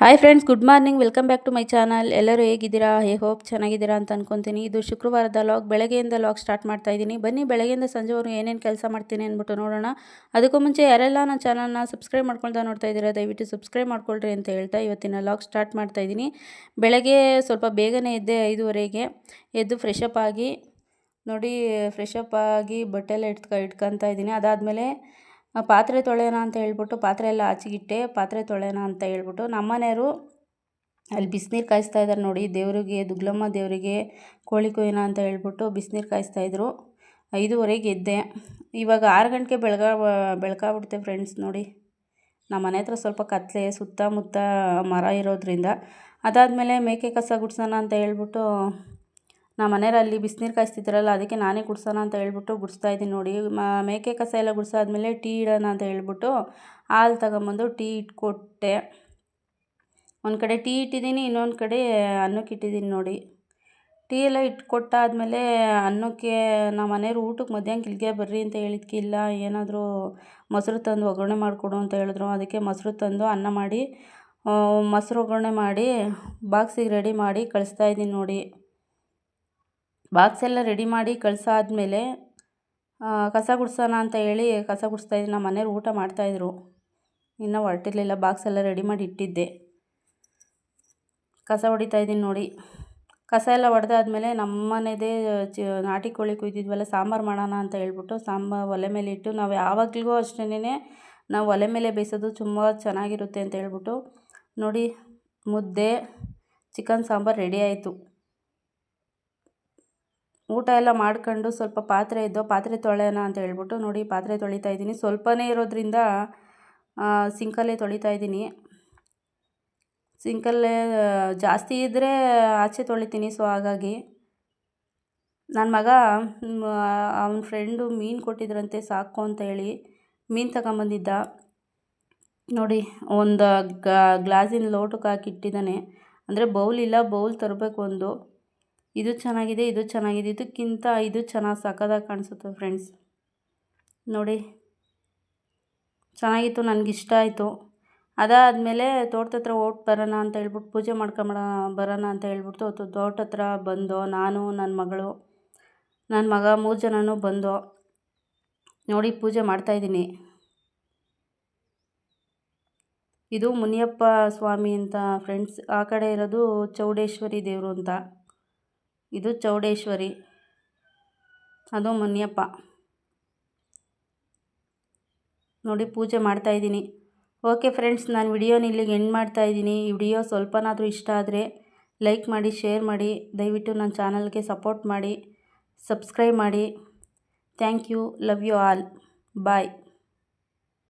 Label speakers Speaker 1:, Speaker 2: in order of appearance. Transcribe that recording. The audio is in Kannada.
Speaker 1: Hi friends good morning welcome back to my channel ಎಲ್ಲರೂ ಹೇಗಿದ್ದೀರಾ? ಹೇ ಹೋಪ್ ಚೆನ್ನಾಗಿದ್ದೀರಾ ಅಂತ ಅನ್ಕೊತೀನಿ. ಇದು ಶುಕ್ರವಾರದ ಲಾಗ್ ಬೆಳಗ್ಗೆಯಿಂದ ಲಾಗ್ ಸ್ಟಾರ್ಟ್ ಮಾಡ್ತಾ ಇದ್ದೀನಿ. ಬನ್ನಿ, ಬೆಳಗ್ಗೆಯಿಂದ ಸಂಜೆವರೆಗೂ ಏನೇನು ಕೆಲಸ ಮಾಡ್ತೀನಿ ಅಂದ್ಬಿಟ್ಟು ನೋಡೋಣ. ಅದಕ್ಕೂ ಮುಂಚೆ ಯಾರೆಲ್ಲ ನನ್ನ ಚಾನಲ್ನ ಸಬ್ಸ್ಕ್ರೈಬ್ ಮಾಡ್ಕೊಳ್ತಾ ನೋಡ್ತಾ ಇದ್ದೀರಾ, ದಯವಿಟ್ಟು ಸಬ್ಸ್ಕ್ರೈಬ್ ಮಾಡ್ಕೊಳ್ರಿ ಅಂತ ಹೇಳ್ತಾ ಇವತ್ತಿನ ಲಾಗ್ ಸ್ಟಾರ್ಟ್ ಮಾಡ್ತಾ ಇದ್ದೀನಿ. ಬೆಳಗ್ಗೆ ಸ್ವಲ್ಪ ಬೇಗನೆ ಎದ್ದೆ ಐದುವರೆಗೆ. ಎದ್ದು ಫ್ರೆಶ್ ಅಪ್ ಆಗಿ, ನೋಡಿ ಫ್ರೆಶ್ ಅಪ್ ಆಗಿ ಬಟ್ಟೆಲ್ಲ ಇಟ್ಕ, ಇಟ್ಕೊತಾ ಇದ್ದೀನಿ. ಅದಾದಮೇಲೆ ಪಾತ್ರೆ ತೊಳೆಯೋಣ ಅಂತ ಹೇಳ್ಬಿಟ್ಟು ಪಾತ್ರೆ ಎಲ್ಲ ಆಚೆಗಿಟ್ಟೆ, ಪಾತ್ರೆ ತೊಳೆಯೋಣ ಅಂತ ಹೇಳ್ಬಿಟ್ಟು ನಮ್ಮನೆಯವರು ಅಲ್ಲಿ ಬಿಸಿನೀರು ಕಾಯಿಸ್ತಾ ಇದ್ದಾರೆ ನೋಡಿ, ದೇವರಿಗೆ, ದುಗ್ಲಮ್ಮ ದೇವರಿಗೆ ಕೋಳಿ ಕೊಯ್ಯೋಣ ಅಂತ ಹೇಳ್ಬಿಟ್ಟು ಬಿಸಿನೀರು ಕಾಯಿಸ್ತಾಯಿದ್ರು ಐದುವರೆಗೆ ಎದ್ದೆ ಇವಾಗ ಆರು ಗಂಟೆಗೆ ಬೆಳಗ, ಬೆಳಕಾಗ್ಬಿಡುತ್ತೆ ಫ್ರೆಂಡ್ಸ್ ನೋಡಿ. ನಮ್ಮ ಮನೆ ಹತ್ರ ಸ್ವಲ್ಪ ಕತ್ಲೆ, ಸುತ್ತಮುತ್ತ ಮರ ಇರೋದ್ರಿಂದ. ಅದಾದಮೇಲೆ ಮೇಕೆ ಕಸ ಗುಡ್ಸೋಣ ಅಂತ ಹೇಳ್ಬಿಟ್ಟು ನಮ್ಮ ಮನೆಯಲ್ಲಿ ಬಿಸಿನೀರು ಕಾಯಿಸ್ತಿದ್ರಲ್ಲ, ಅದಕ್ಕೆ ನಾನೇ ಗುಡ್ಸೋಣ ಅಂತ ಹೇಳ್ಬಿಟ್ಟು ಗುಡಿಸ್ತಾ ಇದ್ದೀನಿ ನೋಡಿ. ಮೇಕೆ ಕಸ ಎಲ್ಲ ಗುಡಿಸಾದ್ಮೇಲೆ ಟೀ ಇಡೋಣ ಅಂತ ಹೇಳ್ಬಿಟ್ಟು ಹಾಲು ತಗೊಂಬಂದು ಟೀ ಇಟ್ಕೊಟ್ಟೆ. ಒಂದು ಕಡೆ ಟೀ ಇಟ್ಟಿದ್ದೀನಿ, ಇನ್ನೊಂದು ಕಡೆ ಅನ್ನಕ್ಕೆ ಇಟ್ಟಿದ್ದೀನಿ ನೋಡಿ. ಟೀ ಎಲ್ಲ ಇಟ್ಕೊಟ್ಟಾದ್ಮೇಲೆ ಅನ್ನಕ್ಕೆ ನಮ್ಮ ಮನೆಯವ್ರು ಊಟಕ್ಕೆ ಮಧ್ಯಾಹ್ನ ಇಲ್ಲಿಗೆ ಬರ್ರಿ ಅಂತ ಹೇಳಿದ್ಕಿಲ್ಲ ಏನಾದರೂ ಮೊಸರು ತಂದು ಒಗ್ಗರಣೆ ಮಾಡಿಕೊಡು ಅಂತ ಹೇಳಿದ್ರು. ಅದಕ್ಕೆ ಮೊಸರು ತಂದು ಅನ್ನ ಮಾಡಿ ಮೊಸರು ಒಗ್ಗರಣೆ ಮಾಡಿ, ಬಾಕ್ಸಿಗೆ ರೆಡಿ ಮಾಡಿ ಕಳಿಸ್ತಾ ಇದ್ದೀನಿ ನೋಡಿ. ಬಾಕ್ಸ್ ಎಲ್ಲ ರೆಡಿ ಮಾಡಿ ಕಳ್ಸಾದ್ಮೇಲೆ ಕಸ ಗುಡಿಸೋಣ ಅಂತ ಹೇಳಿ ಕಸ ಗುಡಿಸ್ತಾಯಿದ್ದೀನಿ ನಮ್ಮ ಮನೆಯವ್ರು ಊಟ ಮಾಡ್ತಾಯಿದ್ರು ಇನ್ನೂ ಹೊರಟಿರ್ಲಿಲ್ಲ, ಬಾಕ್ಸ್ ಎಲ್ಲ ರೆಡಿ ಮಾಡಿ ಇಟ್ಟಿದ್ದೆ. ಕಸ ಹೊಡಿತಾ ಇದ್ದೀನಿ ನೋಡಿ. ಕಸ ಎಲ್ಲ ಹೊಡೆದಾದ್ಮೇಲೆ ನಮ್ಮ ಮನೆದೇ, ಚ, ನಾಟಿ ಕೋಳಿ ಕುಯ್ದಿದ್ವಲ್ಲ, ಸಾಂಬಾರು ಮಾಡೋಣ ಅಂತ ಹೇಳ್ಬಿಟ್ಟು ಸಾಂಬಾರು ಒಲೆ ಮೇಲೆ ಇಟ್ಟು, ನಾವು ಯಾವಾಗಲೂ ಅಷ್ಟೇನೆ ನಾವು ಒಲೆ ಮೇಲೆ ಬೇಯಿಸೋದು ತುಂಬ ಚೆನ್ನಾಗಿರುತ್ತೆ ಅಂತ ಹೇಳ್ಬಿಟ್ಟು ನೋಡಿ, ಮುದ್ದೆ, ಚಿಕನ್ ಸಾಂಬಾರು ರೆಡಿ ಆಯಿತು. ಊಟ ಎಲ್ಲ ಮಾಡ್ಕೊಂಡು ಸ್ವಲ್ಪ ಪಾತ್ರೆ ಇದ್ದು ಪಾತ್ರೆ ತೊಳೆಯೋಣ ಅಂತ ಹೇಳ್ಬಿಟ್ಟು ನೋಡಿ ಪಾತ್ರೆ ತೊಳಿತಾ ಇದ್ದೀನಿ. ಸ್ವಲ್ಪನೇ ಇರೋದ್ರಿಂದ ಸಿಂಕಲ್ಲೇ ತೊಳಿತಾ ಇದ್ದೀನಿ. ಸಿಂಕಲ್ಲೇ ಜಾಸ್ತಿ ಇದ್ದರೆ ಆಚೆ ತೊಳಿತೀನಿ. ಸೊ ಹಾಗಾಗಿ ನನ್ನ ಮಗ ಅವನ ಫ್ರೆಂಡು ಮೀನು ಕೊಟ್ಟಿದ್ರಂತೆ, ಸಾಕು ಅಂತ ಹೇಳಿ ಮೀನು ತಗೊಂಬಂದಿದ್ದ. ನೋಡಿ, ಒಂದು ಗ್ಲಾಸಿನ ಲೋಟಕ್ಕೆ ಹಾಕಿಟ್ಟಿದ್ದಾನೆ. ಅಂದರೆ ಬೌಲ್ ಇಲ್ಲ, ಬೌಲ್ ತರಬೇಕು ಒಂದು. ಇದು ಚೆನ್ನಾಗಿದೆ ಇದು ಚೆನ್ನಾಗಿದೆ, ಇದಕ್ಕಿಂತ ಇದು ಚೆನ್ನಾಗಿ ಸಖತ್ತಾಗಿ ಕಾಣಿಸುತ್ತೆ ಫ್ರೆಂಡ್ಸ್ ನೋಡಿ, ಚೆನ್ನಾಗಿತ್ತು, ನನಗಿಷ್ಟ ಆಯಿತು. ಅದಾದಮೇಲೆ ತೋಟದ ಹತ್ರ ಓಟ್ ಬರೋಣ ಅಂತ ಹೇಳ್ಬಿಟ್ಟು ಪೂಜೆ ಮಾಡ್ಕೊಂಬ ಬರೋಣ ಅಂತ ಹೇಳ್ಬಿಟ್ಟು ತೋಟ ಹತ್ರ ಬಂದು, ನಾನು ನನ್ನ ಮಗಳು ನನ್ನ ಮಗ ಮೂರು ಜನನೂ ಬಂದು ನೋಡಿ ಪೂಜೆ ಮಾಡ್ತಾಯಿದ್ದೀನಿ ಇದು ಮುನಿಯಪ್ಪ ಸ್ವಾಮಿ ಅಂತ ಫ್ರೆಂಡ್ಸ್ ಆ ಕಡೆ ಇರೋದು ಚೌಡೇಶ್ವರಿ ದೇವರು ಅಂತ. ಇದು ಚೌಡೇಶ್ವರಿ. ಅದು ಮುನಿಯಪ್ಪ. ನೋಡಿ ಪೂಜೆ ಮಾಡ್ತಾಯಿದ್ದೀನಿ ಓಕೆ ಫ್ರೆಂಡ್ಸ್, ನಾನು ವಿಡಿಯೋನ ಇಲ್ಲಿಗೆ ಎಂಡ್ ಮಾಡ್ತಾಯಿದ್ದೀನಿ ಈ ವಿಡಿಯೋ ಸ್ವಲ್ಪನಾದರೂ ಇಷ್ಟ ಆದರೆ ಲೈಕ್ ಮಾಡಿ, ಶೇರ್ ಮಾಡಿ. ದಯವಿಟ್ಟು ನನ್ನ ಚಾನಲ್ಗೆ ಸಪೋರ್ಟ್ ಮಾಡಿ, ಸಬ್ಸ್ಕ್ರೈಬ್ ಮಾಡಿ. Thank you, love you all. Bye.